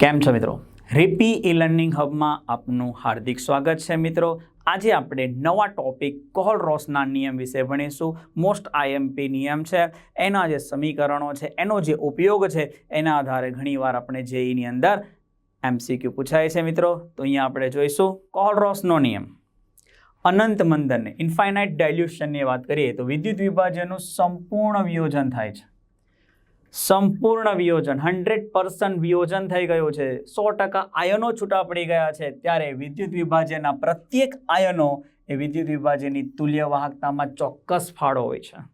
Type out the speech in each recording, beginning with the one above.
કેમ છો મિત્રો? રેપી ઈ લર્નિંગ હબમાં આપનું હાર્દિક સ્વાગત છે મિત્રો. આજે આપણે નવા ટોપિક કોહલ રોસના નિયમ વિશે ભણીશું. મોસ્ટ આઈએમપી નિયમ છે. એના જે સમીકરણો છે, એનો જે ઉપયોગ છે, એના આધારે ઘણીવાર આપણે જેઈની અંદર એમસીક્યુ પૂછાય છે મિત્રો. તો અહીંયા આપણે જોઈશું કોહલ રોસનો નિયમ. અનંત મંદનને ઇન્ફાઇનાઇટ ડાયલ્યુશનની વાત કરીએ તો વિદ્યુત વિભાજનનું સંપૂર્ણ વિયોજન થાય છે. સંપૂર્ણ વિયોજન, હંડ્રેડ પર્સન્ટ વિયોજન થઈ ગયું છે. સો ટકા આયનો છૂટા પડી ગયા છે. ત્યારે વિદ્યુત વિભાજનના પ્રત્યેક આયનો એ વિદ્યુત વિભાજનની તુલ્ય વાહકતામાં ચોક્કસ ફાળો હોય છે.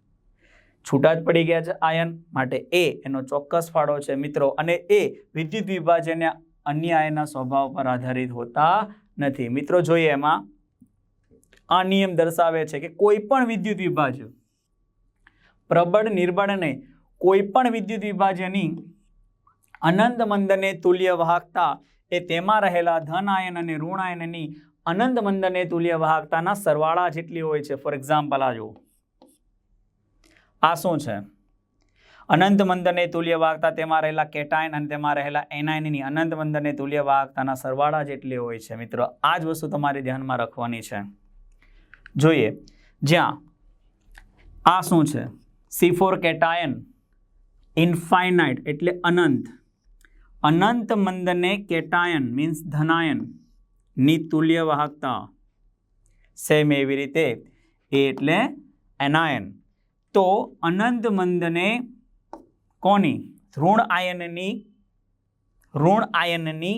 છૂટા જ પડી ગયા છે આયન માટે એ એનો ચોક્કસ ફાળો છે મિત્રો. અને એ વિદ્યુત વિભાજનના અન્ય આયનના સ્વભાવ પર આધારિત હોતા નથી. મિત્રો જોઈએ એમાં આ નિયમ દર્શાવે છે કે કોઈ પણ વિદ્યુત વિભાજન પ્રબળ, નિર્બળ નહીં કોઈ પણ વિદ્યુત વિભાજનની અનંત મંદને તુલ્ય વાહકતા એ તેમાં રહેલા ધન આયન અને ઋણ આયનની અનંત મંદને તુલ્ય વાહકતાના સરવાળા જેટલી હોય છે. ફોર એક્ઝામ્પલ આ જુઓ. આ શું છે? અનંત મંદને તુલ્ય વાહકતા તેમાં રહેલા કેટાયન અને તેમાં રહેલા એનાયનની અનંત મંદને તુલ્ય વાહકતાના સરવાળા જેટલી હોય છે. મિત્રો, આ જ વસ્તુ તમારે ધ્યાનમાં રાખવાની છે. જોઈએ. જ્યાં આ શું છે? સી ફોર કેટાયન ઇન્ફાઇનાઇટ એટલે અનંત. અનંત મંદને કેટાયન મીન્સ ધનાયન. ની તુલ્ય વાહકતા સેમ એવી રીતે એ એટલે એનાયન. તો અનંત મંદને કોની? ઋણ આયનની ઋણ આયનની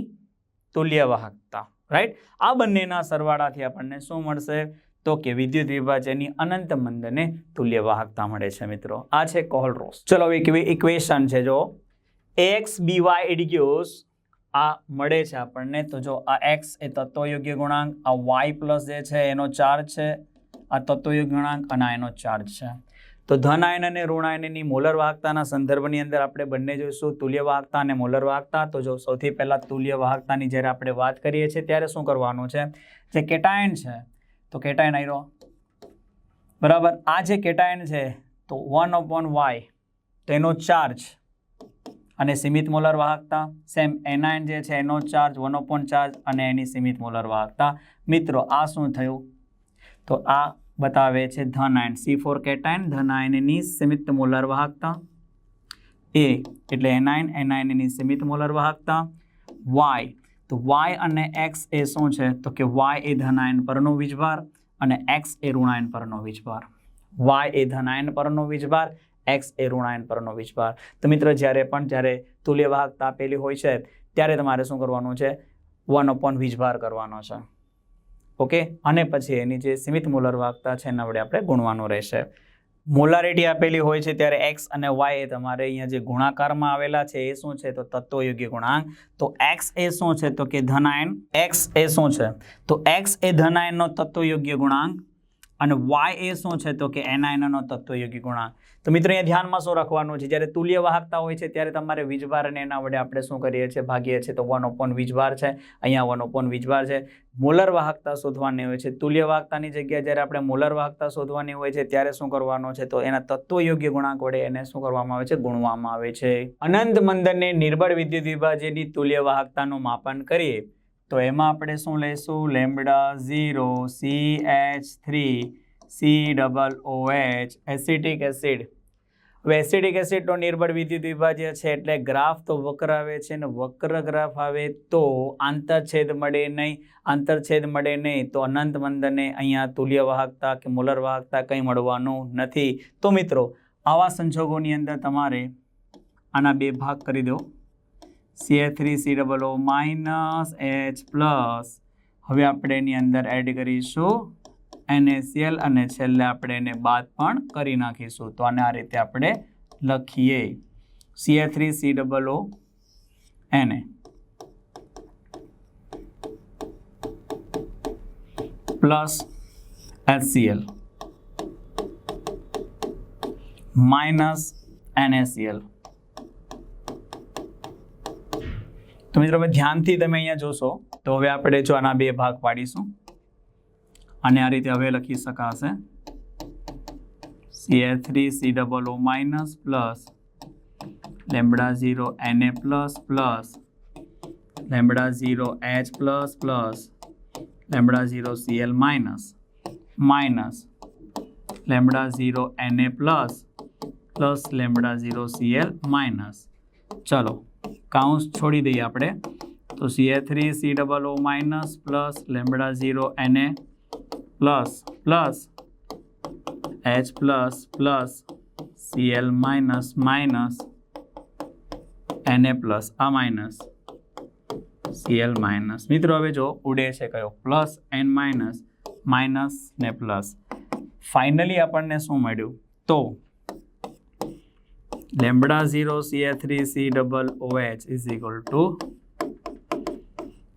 તુલ્ય વાહકતા રાઈટ આ બંનેના સરવાળાથી આપણને શું મળશે? તો કે વિદ્યુત વિભાજનની અનંત મંદને તુલ્ય વાહકતા મળે છે મિત્રો. આ છે કોહલરોસ ચલો એક ઇક્વેશન છે જો. એક્સ બી વાય ઇડિગ્યુસ આ મળે છે આપણને. તો જો આ એક્સ એ તત્વયોગ્ય ગુણાંક, આ વાય પ્લસ જે છે એનો ચાર્જ છે, આ તત્વયોગ્ય ગુણાંક અને એનો ચાર્જ છે. તો ધન આયન અને ઋણ આયનની મોલર વાહકતાના સંદર્ભની અંદર આપણે બંને જોઈશું. તુલ્ય વાહકતા અને મોલર વાહકતા. તો જો સૌથી પહેલાં તુલ્ય વાહકતાની જ્યારે આપણે વાત કરીએ છીએ, ત્યારે શું કરવાનું છે? જે કેટાયન છે તો કેટાયન આયરો. બરાબર, આ જે કેટાયન છે, તો વન અપોન વાય તેનો ચાર્જ અને સીમિત મોલર વાહકતા સેમ એનાયન જે છે, એનો ચાર્જ વન અપોન ચાર્જ અને એની સીમિત મોલર વાહકતા. મિત્રો, આ શું થયું? તો આ બતાવે છે ધન આયન સી ફોર કેટાયન, ધન આયનની સીમિત મોલર વાહકતા. એ એટલે એનાયન એનાયનની સીમિત મોલર વાહકતા. વાય તો વાય અને એક્સ એ શું છે? તો કે વાય એ ધનાયન પરનો વીજભાર અને એક્સ એ ઋણાયન પરનો વીજભાર. વાય એ ધનાયન પરનો વીજભાર એક્સ એ ઋણાયન પરનો વીજભાર. તો મિત્ર, જ્યારે પણ જ્યારે તુલ્ય વાહકતા આપેલી હોય છે, ત્યારે તમારે શું કરવાનું છે? વન અપોન વીજભાર કરવાનો છે. ઓકે? અને પછી એની જે સીમિત મુલર વાહકતા છે, એના વડે આપણે ગુણવાનું રહેશે. મોલારિટી આપેલી હોય છે ત્યારે એક્સ અને વાય એ તમારે અહીંયા જે ગુણાકારમાં આવેલા છે એ શું છે? તો તત્વયોગ્ય ગુણાંક. તો એક્સ એ શું છે? તો કે ધનાયન એક્સ એ શું છે? તો એક્સ એ ધનાયનનો તત્વયોગ્ય ગુણાંક અને વાય એ શું છે તો કે એનાયનનો તત્વયોગી ગુણાંક. તો મિત્રો, અહીંયા ધ્યાનમાં શું રાખવાનું છે? જ્યારે તુલ્ય વાહકતા હોય છે, ત્યારે તમારે વીજભાર અને એના વડે આપણે શું કરીએ છીએ? ભાગીએ છીએ. તો વન ઓપન વીજભાર છે. અહીંયા વન ઓપન વીજભાર છે. મોલર વાહકતા શોધવાની હોય છે. તુલ્ય વાહકતાની જગ્યાએ જ્યારે આપણે મોલર વાહકતા શોધવાની હોય છે, ત્યારે શું કરવાનું છે? તો એના તત્વયોગ્ય ગુણાંક વડે એને શું કરવામાં આવે છે? ગુણવામાં આવે છે. અનંત મંદનને નિર્બળ વિદ્યુત વિભાજેની તુલ્ય વાહકતાનું માપન કરીએ. તો એમાં આપણે શું લઈશું? Lambda zero C H three C double O H acetic acid. હવે એસિડિક એસિડનો નિર્બળ વિદ્યુત વિભાજ્ય છે એટલે ગ્રાફ તો વક્ર આવે છે ને વક્ર ગ્રાફ આવે તો આંતરછેદ મળે નહીં. આંતરછેદ મળે નહીં તો અનંત મંદને અહીંયા તુલ્ય વાહકતા કે મોલર વાહકતા કંઈ મળવાનું નથી. તો મિત્રો, આવા સંજોગોની અંદર તમારે આના બે ભાગ કરી દો. C three C double O minus H plus હવે આપણે એની અંદર એડ કરીશું. એનએસીએલ અને છેલ્લે આપણે એને બાદ પણ કરી નાખીશું. તો આને આ રીતે આપણે લખીએ. C A three C double O એને. પ્લસ એચસીએલ માઇનસ NaCl તો મિત્રો, હવે ધ્યાનથી તમે અહીંયા જોશો, તો હવે આપણે જો આના બે ભાગ પાડીશું. અને આ રીતે હવે લખી શકાશે. C A three C double O minus plus lambda zero એને plus plus lambda zero H plus plus lambda zero Cl minus minus lambda zero એને plus plus lambda zero Cl minus ચલો. કાઉન્સ છોડી દઈએ આપણે. તો CA three C double O minus plus lambda zero એને plus plus H plus plus Cl minus minus એને plus આ માઇનસ સીએલ માઇનસ મિત્રો, હવે જો ઉડે છે કયો? પ્લસ એન માઇનસ માઇનસ ને પ્લસ ફાઇનલી આપણને શું મળ્યું? તો lambda zero, CA three, C double O H is equal to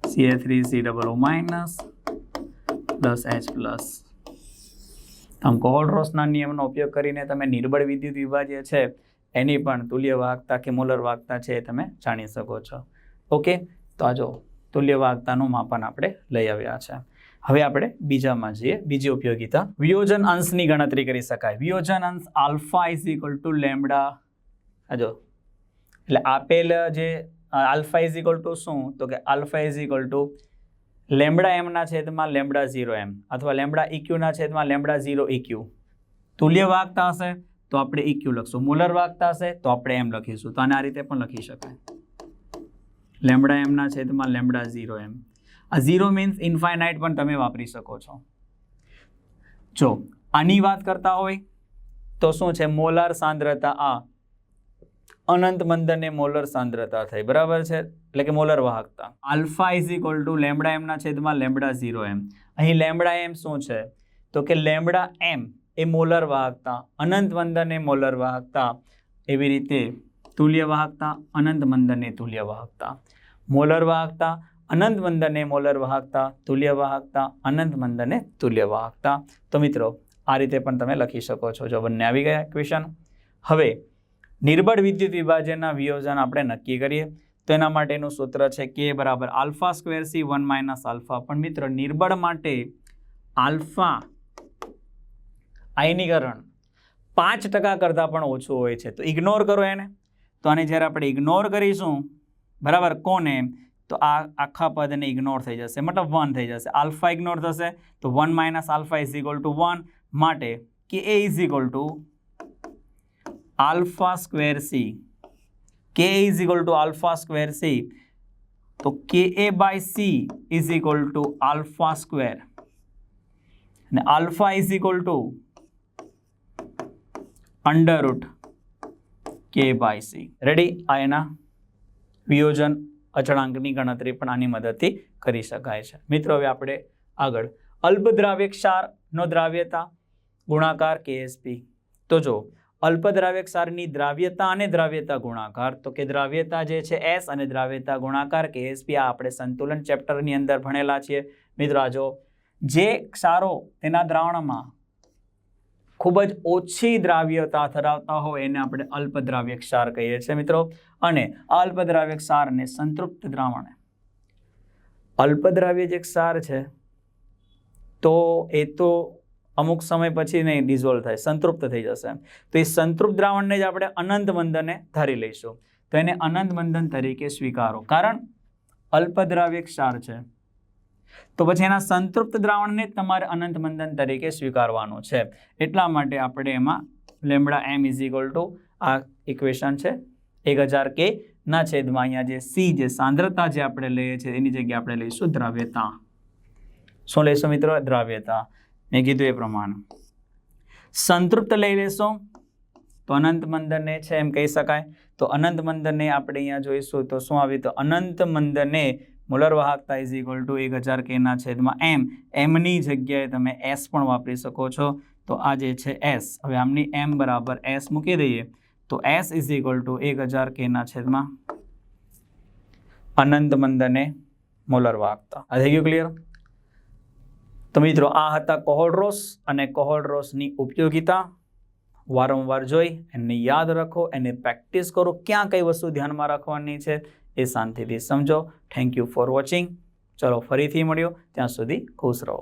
CA three, C double O minus plus H plus. આમ કોહોલરોસના નિયમનો ઉપયોગ કરીને તમે નિર્બળ વિદ્યુત વિભાજ્ય છે, એની પણ તુલ્ય વાહકતા કે મોલર વાહકતા છે એ તમે જાણી શકો છો. ઓકે? તો આ જો તુલ્ય વાહકતાનું માપન આપણે લઈ આવ્યા છે. હવે આપણે બીજામાં જઈએ. બીજી ઉપયોગિતા. વિયોજન અંશની ગણતરી કરી શકાય. વિયોજન અંશ alpha is equal to lambda આ જો. એટલે આપેલ જે આલ્ફા ઇઝ ઇક્વલ ટુ શું? તો કે alpha is equal to lambda એમના છેદમાં લેમડા ઝીરો એમ અથવા લેમડા ઇક્યુના છેદમાં લેમડા ઝીરો ઇક્યુ તુલ્ય વાગતા હશે તો આપણે ઇક્યુ લખશું. મુલર વાગતા હશે તો આપણે એમ લખીશું. તો આને આ રીતે પણ લખી શકાય. લેમડા એમના છેદમાં લેમડા ઝીરો એમ આ ઝીરો મીન્સ ઇન્ફાઇનાઇટ પણ તમે વાપરી શકો છો. જો, આની વાત કરતા હોય તો શું છે? મોલાર સાંદ્રતા આ અનંત મંદને મોલર સાંદ્રતા થઈ. બરાબર છે? એટલે કે મોલર વાહકતા. Alpha is equal to lambda એમના છેદમાં લેમડા ઝીરો એમ અહીં લેમડા એમ શું છે? તો કે લેમડા એમ એ મોલર વાહકતા, અનંત મંદનને મોલર વાહકતા, એવી રીતે તુલ્ય વાહકતા, અનંત મંદને તુલ્ય વાહકતા. મોલર વાહકતા, અનંત મંદને મોલર વાહકતા, તુલ્ય વાહકતા, અનંત મંદને તુલ્ય વાહકતા. તો મિત્રો, આ રીતે પણ તમે લખી શકો છો. જો બંને આવી ગયા ક્વેશ્ચન હવે નિર્બળ વિદ્યુત વિભાજનના વિયોજન આપણે નક્કી કરીએ. તો એના માટેનું સૂત્ર છે કે બરાબર alpha square C one minus alpha. પણ મિત્ર, નિર્બળ માટે આલ્ફા આયનીકરણ પાંચ ટકા કરતાં પણ ઓછું હોય છે. તો ઇગ્નોર કરો એને. તો આને જ્યારે આપણે ઇગ્નોર કરીશું, બરાબર, કોને? તો આ આખા પદને ઇગ્નોર થઈ જશે. મતલબ વન થઈ જશે. આલ્ફા ઇગ્નોર થશે. તો one minus alpha is equal to one માટે k a is equal to alpha square c k is equal to alpha square c તો k a by c is equal to alpha square અને alpha is equal to underroot k by c ready આ એના વિયોજન અચળાંકની ગણતરી પણ આની મદદથી કરી શકાય છે. મિત્રો, હવે આપણે આગળ અલ્પદ્રાવ્ય ક્ષારનો દ્રાવ્યતા ગુણાકાર કેએસપી તો જો અલ્પદ્રાવ્ય સારની દ્રાવ્યતા અને દ્રાવ્યતા ગુણાકાર. તો કે દ્રાવ્યતા જે છે, એસ અને દ્રાવ્યતા ગુણાકાર, કે એસપી આ આપણે સંતુલન ચેપ્ટરની અંદર ભણેલા છીએ. મિત્રો આ જો ક્ષારો તેના દ્રાવણમાં ખૂબ જ ઓછી દ્રાવ્યતા ધરાવતા હોય, એને આપણે અલ્પદ્રાવ્ય ક્ષાર કહીએ છીએ મિત્રો. અને આ અલ્પદ્રાવ્ય ક્ષારને સંતૃપ્ત દ્રાવણ. અલ્પદ્રાવ્ય જે ક્ષાર છે, તો એ તો અમુક સમય પછી નહીં ડિઝોલ્વ થાય, સંતૃપ્ત થઈ જશે તો એ સંતૃપ્ત દ્રાવણને જ આપણે અનંત મંદને ધારી લઈશું. તો એને અનંત બંધન તરીકે સ્વીકારો. કારણ અલ્પદ્રાવ્ય ક્ષાર છે. તો પછી એના સંતૃપ્ત દ્રાવણને તમારે અનંત બંધન તરીકે સ્વીકારવાનું છે. એટલા માટે આપણે એમાં lambda M is equal to આ ઇક્વેશન છે. એક હજાર કે ના છેદમાં અહીંયા જે સી જે સાંદ્રતા જે આપણે લઈએ છીએ, એની જગ્યાએ આપણે લઈશું દ્રાવ્યતા. શું લઈશું મિત્રો? દ્રાવ્યતા. મેં કીધું એ પ્રમાણે. સંતૃપ્ત લઈ લેશો. તો અનંત મંદરને છે એમ કહી શકાય. તો અનંત મંદરને આપણે અહીંયા જોઈશું તો શું આવ્યું તો અનંત મંદરને મોલર વાહકતા ઇઝ ઇક્વલ ટુ એક હજાર કેના છેદમાં એમ એમની જગ્યાએ તમે એસ પણ વાપરી શકો છો. તો આ જે છે એસ હવે આમની એમ બરાબર એસ મૂકી દઈએ. તો એસ ઇઝ ઇક્વલ ટુ એક હજાર કેના છેદમાં અનંત મંદરને મોલર વાહકતા. આ થઈ ગયું ક્લિયર તો મિત્રો, આ હતા કોહોલરોસ અને કોહોલરોસની ઉપયોગિતા. વારંવાર જોઈ, એને યાદ રાખો, એને પ્રેક્ટિસ કરો. ક્યાં કઈ વસ્તુ ધ્યાનમાં રાખવાની છે એ શાંતિથી સમજો. થેન્ક યુ ફોર વોચિંગ ચલો ફરીથી મળ્યો. ત્યાં સુધી ખુશ રહો.